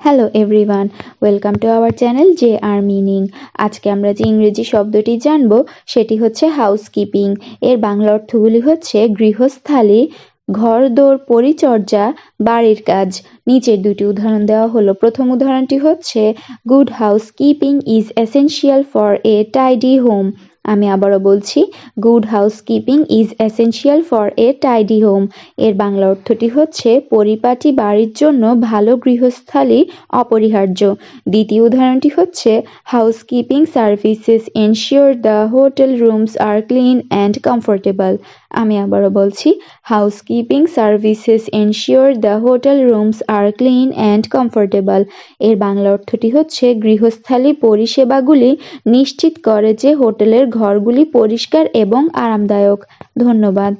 Hello everyone welcome to our channel J R meaning আজকে আমরা যে ইংরেজি শব্দটি জানব, সেটি হচ্ছে হাউসকিপিং এর বাংলা অর্থগুলি হচ্ছে গৃহস্থালী, ঘরদোর, পরিচর্যা, বাড়ির কাজ। নিচের দুটি উদাহরণ দেওয়া হলো। প্রথম উদাহরণটি হচ্ছে good housekeeping is essential for a tidy home আমি আবারও বলছি good housekeeping is essential for a tidy home এর বাংলা অর্থটি হচ্ছে, পরিপাটি বাড়ির জন্য ভালো গৃহস্থালী অপরিহার্য। দ্বিতীয় উদাহরণটি হচ্ছে housekeeping services ensure the hotel rooms are clean and comfortable আমি আবারও বলছি housekeeping services ensure the hotel rooms are clean and comfortable এর বাংলা অর্থটি হচ্ছে, গৃহস্থালী পরিষেবাগুলি নিশ্চিত করে যে হোটেলের ঘরগুলি পরিষ্কার এবং আরামদায়ক। ধন্যবাদ।